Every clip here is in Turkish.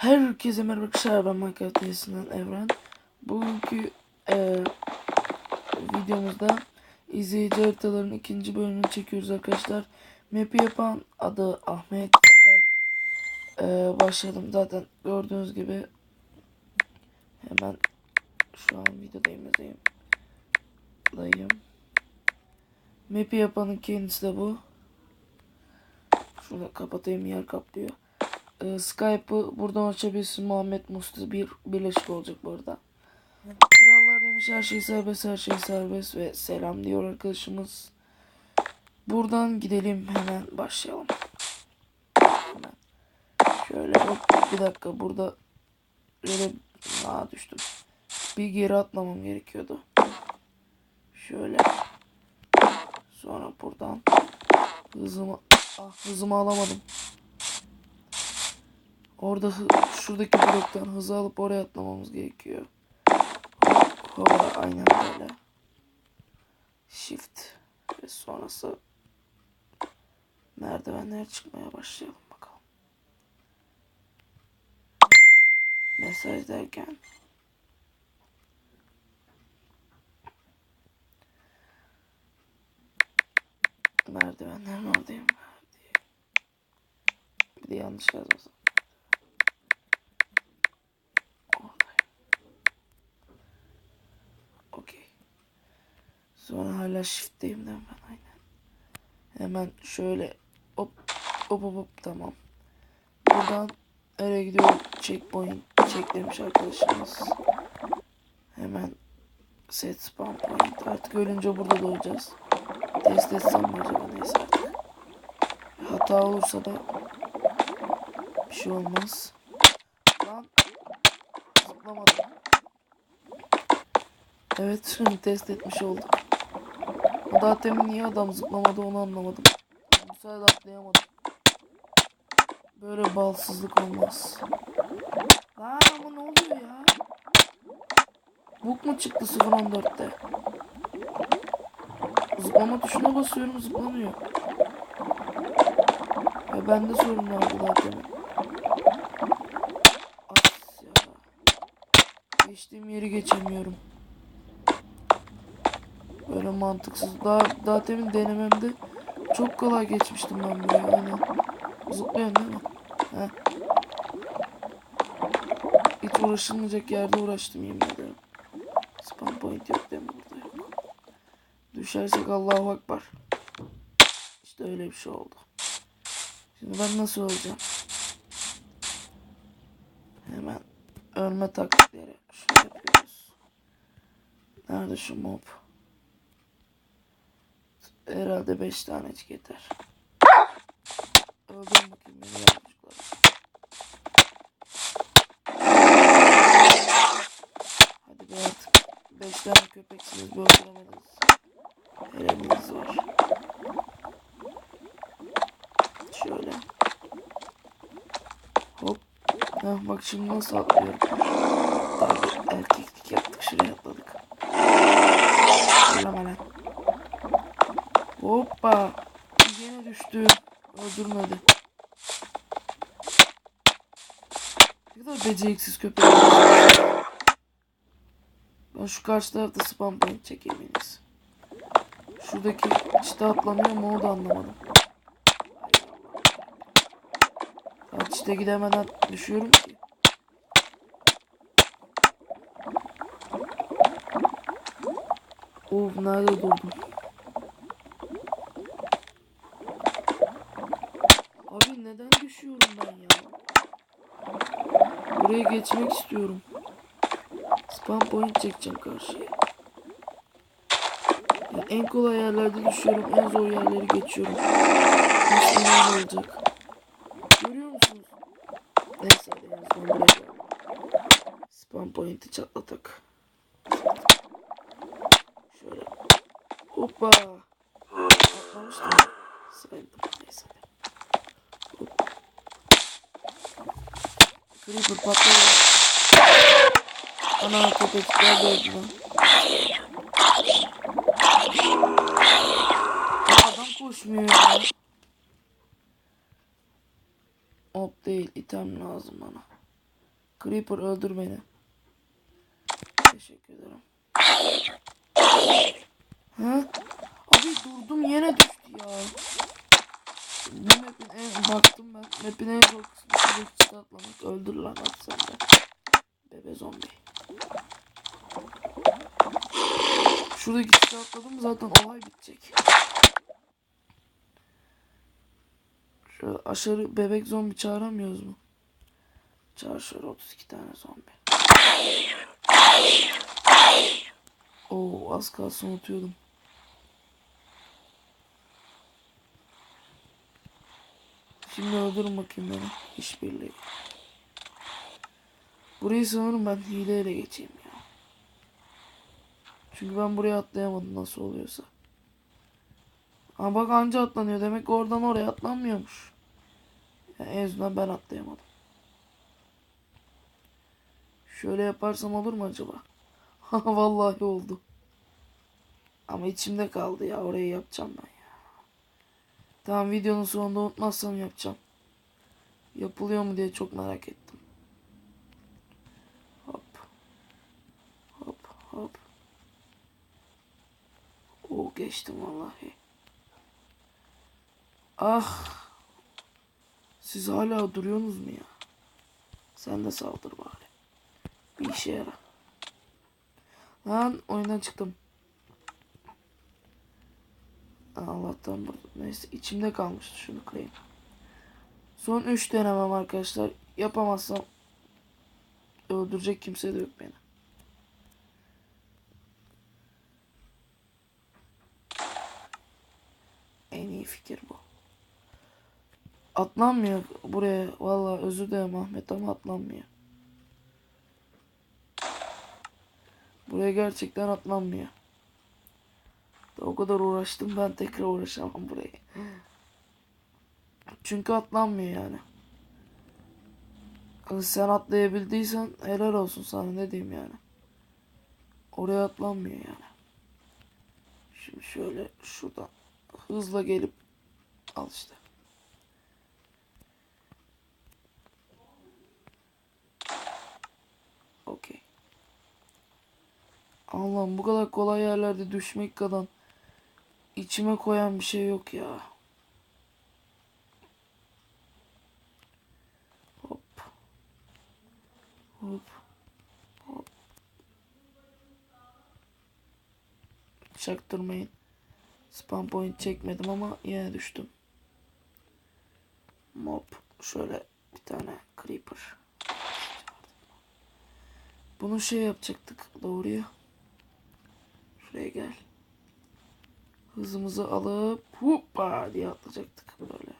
Herkese merhaba arkadaşlar ben Minecraft Diyesi'nden Evren. Bugünkü eee, videomuzda izleyici haritaların ikinci bölümünü çekiyoruz arkadaşlar. Map'i yapan adı Ahmet. Eee başladım zaten gördüğünüz gibi. Hemen şu an videodayım yazayım. Dayım. Map'i yapanın kendisi de bu. Şunu kapatayım yer kaplıyor. Ee, Skype'ı buradan açabilirsin. Muhammed Musti bir birleşik olacak bu arada. Kurallar demiş her şey serbest her şey serbest ve selam diyor arkadaşımız. Buradan gidelim hemen başlayalım. Hemen. Şöyle hop bir dakika burada böyle Aa, düştüm. Bir geri atlamam gerekiyordu. Şöyle. Sonra buradan hızımı ah hızımı alamadım. Orada şuradaki bloktan hızı alıp oraya atlamamız gerekiyor. Hop, aynen böyle. Shift ve sonrası merdivenlere çıkmaya başlayalım bakalım. Mesaj derken merdivenlerin oradayım. diye. Bir de yanlış yazmasın. Oradayım. Okey. Sonra hala shift'teyim de ben aynen. Hemen şöyle hop hop hop hop tamam. Buradan nereye gidiyor? Checkpoint check demiş arkadaşımız. Hemen set spawn point. Artık ölünce burada doğacağız. Test etsem mi acaba neyse artık. Hata olursa da bir şey olmaz. Lan zıplamadım. Evet test etmiş olduk. Daha temin niye adam zıplamadı onu anlamadım. Bu sefer atlayamadım. Böyle balsızlık olmaz. Lan ama ne oluyor ya? Buk mu çıktı 0.14'te? Zıplama tuşuna basıyorum zıplamıyor. Ya bende sorun vardı zaten. As ya. Geçtiğim yeri geçemiyorum. Böyle mantıksız. Daha, daha demin denememde çok kolay geçmiştim ben buraya. Aynen. Zıplıyorsun değil mi? He. Hiç uğraşılmayacak yerde uğraştım yemin ederim. Spam point yok değil mi burada yok. Düşersek Allahu Akbar. İşte öyle bir şey oldu. Şimdi ben nasıl olacağım? Hemen ölme taktikleri. Şöyle yapıyoruz. Nerede şu mob? Herhalde 5 tanecik yeter. Öldürün bakayım beni yavrucuklar. Hadi be artık. 5 tane köpeksiniz bir öldüremediniz. Helaliniz var. Şöyle. Hop. Heh, bak şimdi nasıl atlıyorum. Tabii erkeklik yaptık şuraya atladık. Söyleme Hoppa. Yine düştü. Öldürmedi. Ne kadar beceriksiz köpek. Ben şu karşı tarafta spam point çekeyim en iyisi. Şuradaki çite atlamıyor mu o da anlamadım. Ya çite gidemeden düşüyorum ki. Of nerede durdum? Abi neden düşüyorum ben ya? Buraya geçmek istiyorum. Spam point çekeceğim karşıya. Yani en kolay yerlerde düşüyorum. En zor yerleri geçiyorum. Nasıl ne olacak? Görüyor musunuz? Neyse en son buraya. Spam point'i çatlatak. Şöyle. Hoppa. Atlamıştım. Saydım. Neyse. Hop. Creeper patladı. Ana köpekler gördü adam koşmuyor ya. Hop değil item lazım bana. Creeper öldür beni. Teşekkür ederim. Ha? Abi durdum yine düştü ya. Bu map'in en baktım ben. Map'in en şuradaki çite atlamak. Öldür lan at sen de. Bebe zombi. Şuradaki çite atladım zaten olay bitecek. Şöyle aşırı bebek zombi çağıramıyoruz mu? Çağır şöyle 32 tane zombi. Oo az kalsın unutuyordum. Şimdi öldürün bakayım beni. İşbirliği. Burayı sanırım ben hileyle geçeyim ya. Çünkü ben buraya atlayamadım nasıl oluyorsa. Ama bak anca atlanıyor. Demek ki oradan oraya atlanmıyormuş. Yani en azından ben atlayamadım. Şöyle yaparsam olur mu acaba? Vallahi oldu. Ama içimde kaldı ya. Orayı yapacağım ben ya. Tamam videonun sonunda unutmazsam yapacağım. Yapılıyor mu diye çok merak ettim. Hop. Hop hop. Oo geçtim vallahi. Ah. Siz hala duruyorsunuz mu ya? Sen de saldır bari. Bir işe yara. Lan oyundan çıktım. Allah'tan burada. Neyse içimde kalmıştı şunu kırayım. Son 3 denemem arkadaşlar. Yapamazsam öldürecek kimse de yok beni. En iyi fikir bu. Atlanmıyor buraya. Vallahi özür dilerim Ahmet ama atlanmıyor. Buraya gerçekten atlanmıyor. O kadar uğraştım ben tekrar uğraşamam burayı. Çünkü atlanmıyor yani. Hani sen atlayabildiysen helal olsun sana ne diyeyim yani. Oraya atlanmıyor yani. Şimdi şöyle şuradan hızla gelip al işte. Okey. Allah'ım bu kadar kolay yerlerde düşmek kadar içime koyan bir şey yok ya. Hop. Hop. Hop. Çaktırmayın. Spam point çekmedim ama yine düştüm. Mop. Şöyle bir tane creeper. Bunu şey yapacaktık doğruya. Şuraya gel. Hızımızı alıp hoppa diye atlayacaktık böyle.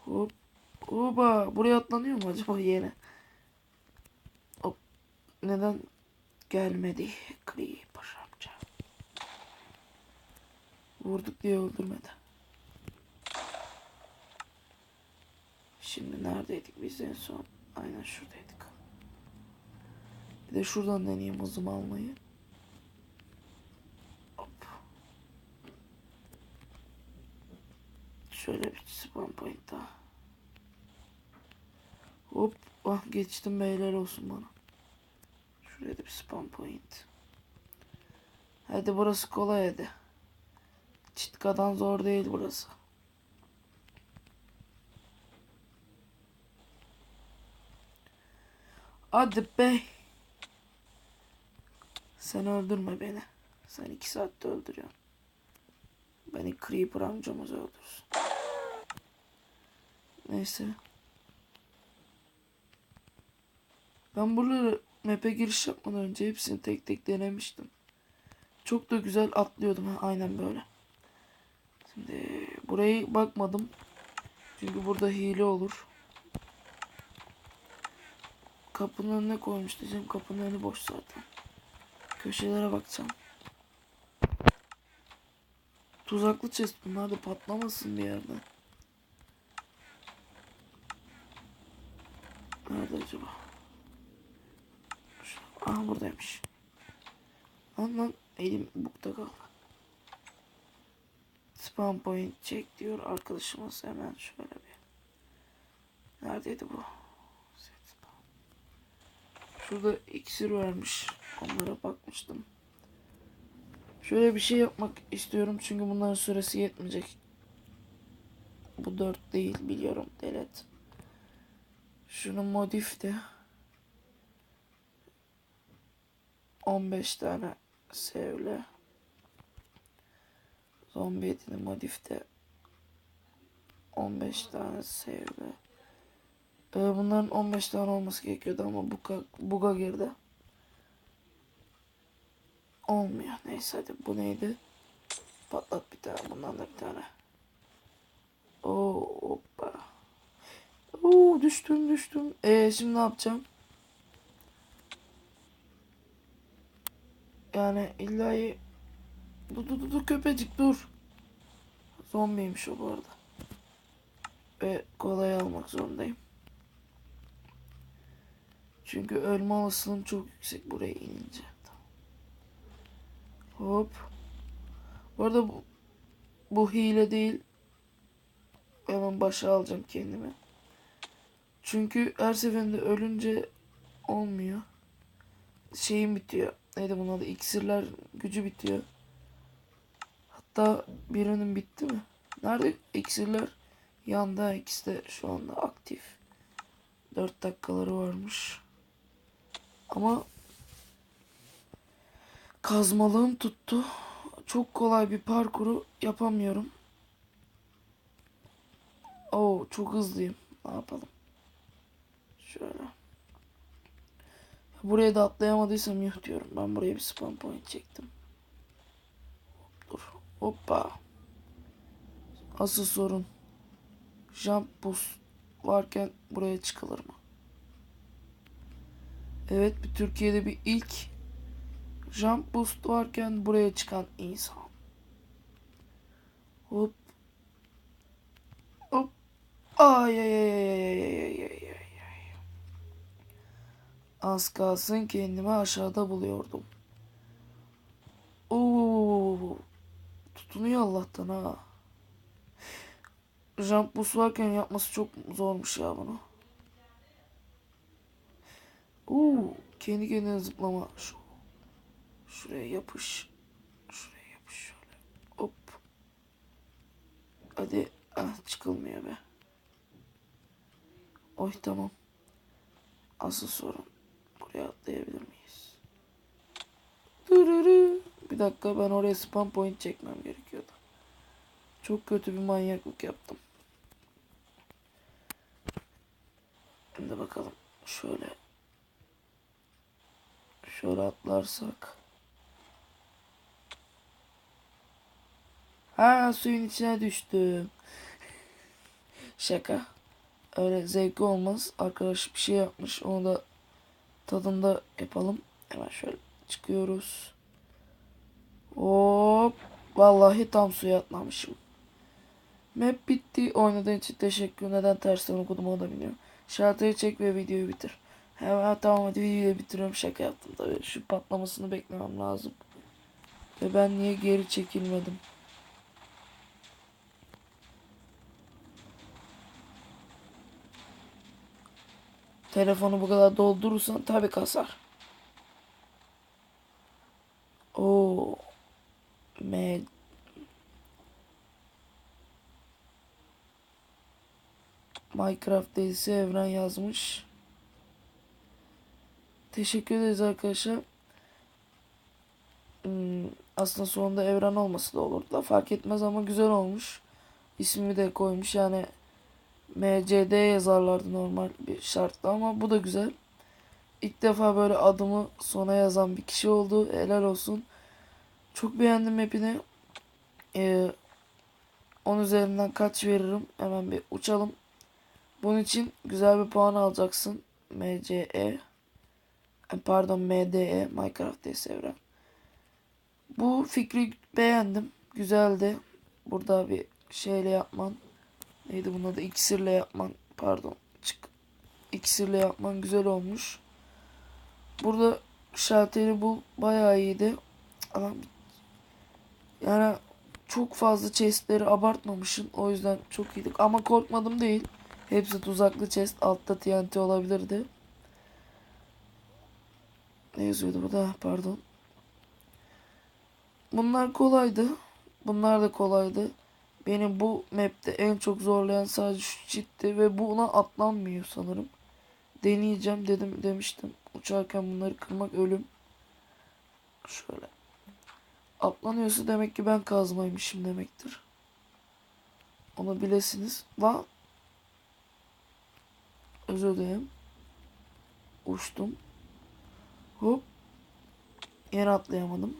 Hop hoppa. Buraya atlanıyor mu acaba yine? Hop. Neden gelmedi Creeper amca? Vurduk diye öldürmedi. Şimdi neredeydik biz en son? Aynen şuradaydık. Bir de şuradan deneyeyim hızımı almayı. Hop. Şöyle bir spam point daha. Hop. Ah geçtim beyler olsun bana. Şuraya da bir spam point. Hadi burası kolay hadi. Çitkadan zor değil burası. Hadi be. Sen öldürme beni. Sen iki saatte öldürüyorsun. Beni Creeper amcamız öldürsün. Neyse. Ben buraları map'e giriş yapmadan önce hepsini tek tek denemiştim. Çok da güzel atlıyordum. Aynen böyle. Şimdi burayı bakmadım. Çünkü burada hile olur. Kapının önüne koymuş diyeceğim. Kapının önü boş zaten. Köşelere bakacağım. Tuzaklı chest bunlar da patlamasın bir yerden. Nerede acaba? Aha buradaymış. Lan lan elim bukta kaldı. Spawn point çek diyor arkadaşımız hemen şöyle bir. Neredeydi bu? Şurada iksir vermiş. Onlara bakmıştım. Şöyle bir şey yapmak istiyorum çünkü bunların süresi yetmeyecek. Bu 4 değil biliyorum delet. Şunu modif de. 15 tane sevle. Zombi etini modif de. 15 tane sevle. Ee, bunların 15 tane olması gerekiyordu ama buga, buga girdi. Olmuyor. Neyse hadi bu neydi? Patlat bir tane. Bundan da bir tane. Oo hoppa. Oo düştüm düştüm. Ee, şimdi ne yapacağım? Yani illa Dur dur dur köpecik dur. Zombiymiş o bu arada. Ve kolay almak zorundayım. Çünkü ölme olasılığım çok yüksek buraya inince. Hop. Bu arada bu, bu hile değil. Hemen başa alacağım kendimi. Çünkü her seferinde ölünce olmuyor. Şeyim bitiyor. Neydi bunun adı? İksirler gücü bitiyor. Hatta birinin bitti mi? Nerede iksirler? Yanda ikisi de şu anda aktif. 4 dakikaları varmış. Ama kazmalığım tuttu. Çok kolay bir parkuru yapamıyorum. Oo çok hızlıyım. Ne yapalım? Şöyle. Buraya da atlayamadıysam yuh diyorum. Ben buraya bir spawn point çektim. Dur. Hoppa. Asıl sorun. Jump boost varken buraya çıkılır mı? Evet bir Türkiye'de bir ilk jump boost varken buraya çıkan insan. Hop. Hop. Ay ay ay ay ay ay ay. Az kalsın kendimi aşağıda buluyordum. Oo. Tutunuyor Allah'tan ha. Jump boost yapması çok zormuş ya bunu. Oo, kendi kendine zıplama. Şu, şuraya yapış. Şuraya yapış şöyle. Hop. Hadi. Ah çıkılmıyor be. Oy tamam. Asıl sorun. Buraya atlayabilir miyiz? Dururu. Bir dakika ben oraya spam point çekmem gerekiyordu. Çok kötü bir manyaklık yaptım. Şimdi bakalım. Şöyle. Şöyle atlarsak. Ha suyun içine düştüm. Şaka. Öyle zevkli olmaz. Arkadaş bir şey yapmış. Onu da tadında yapalım. Hemen şöyle çıkıyoruz. Hop. Vallahi tam suya atlamışım. Map bitti. Oynadığın için teşekkür. Neden tersten okudum onu da bilmiyorum. Şartayı çek ve videoyu bitir. Hemen tamam hadi videoyu bitiriyorum. Şaka yaptım tabii. Şu patlamasını beklemem lazım. Ve ben niye geri çekilmedim? Telefonu bu kadar doldurursan tabii kasar. Oo. M Minecraft dizisi Evren yazmış. Teşekkür ederiz arkadaşlar. Hmm, aslında sonunda Evren olması da olur da fark etmez ama güzel olmuş. İsmimi de koymuş yani MCD yazarlardı normal bir şartla ama bu da güzel. İlk defa böyle adımı sona yazan bir kişi oldu. Helal olsun. Çok beğendim mapini. Ee, 10 üzerinden kaç veririm? Hemen bir uçalım. Bunun için güzel bir puan alacaksın. MCE pardon MDE Minecraft DS evren. Bu fikri beğendim. Güzeldi. Burada bir şeyle yapman. Neydi bunun adı? İksirle yapman. Pardon. Çık. İksirle yapman güzel olmuş. Burada şalteri bul bayağı iyiydi. Ama yani çok fazla chestleri abartmamışsın. O yüzden çok iyiydik. Ama korkmadım değil. Hepsi tuzaklı chest. Altta TNT olabilirdi. Ne yazıyordu burada? Pardon. Bunlar kolaydı. Bunlar da kolaydı. Beni bu map'te en çok zorlayan sadece şu çitti ve buna atlanmıyor sanırım. Deneyeceğim dedim demiştim. Uçarken bunları kırmak ölüm. Şöyle. Atlanıyorsa demek ki ben kazmaymışım demektir. Onu bilesiniz. Lan. Özür dilerim. Uçtum. Hop. Yere atlayamadım.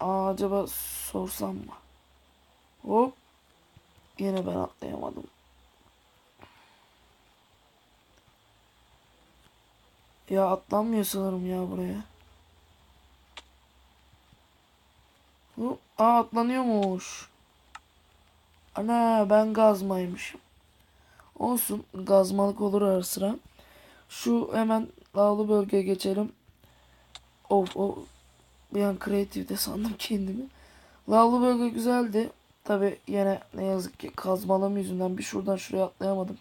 Aa, acaba sorsam mı? Hop. Yine ben atlayamadım. Ya atlanmıyor sanırım ya buraya. Hop. Aa atlanıyormuş. Ana ben gazmaymışım. Olsun gazmalık olur ara sıra. Şu hemen dağlı bölgeye geçelim. Of of. Bir an kreatifte sandım kendimi. Lavlı bölge güzeldi. Tabi yine ne yazık ki kazmalım yüzünden bir şuradan şuraya atlayamadım.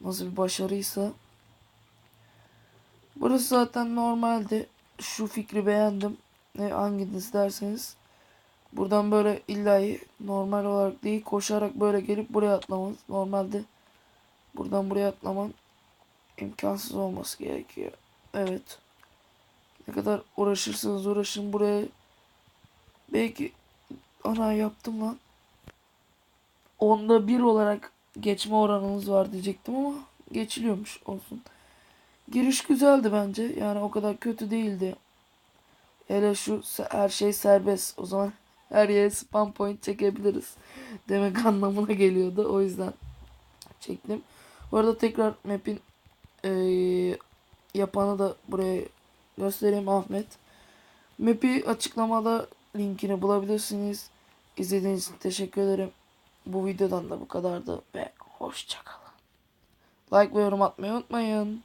Nasıl bir başarıysa. Burası zaten normaldi. Şu fikri beğendim. Ne hanginiz derseniz. Buradan böyle illahi normal olarak değil koşarak böyle gelip buraya atlamanız. Normalde buradan buraya atlaman imkansız olması gerekiyor. Evet. Ne kadar uğraşırsanız uğraşın buraya. Belki ana yaptım lan. Onda bir olarak geçme oranınız var diyecektim ama geçiliyormuş olsun. Giriş güzeldi bence. Yani o kadar kötü değildi. Hele şu her şey serbest. O zaman her yere spam point çekebiliriz. Demek anlamına geliyordu. O yüzden çektim. Bu arada tekrar map'in eee, yapanı da buraya göstereyim Ahmet. Map'i açıklamada linkini bulabilirsiniz. İzlediğiniz için teşekkür ederim. Bu videodan da bu kadardı ve hoşçakalın. Like ve yorum atmayı unutmayın.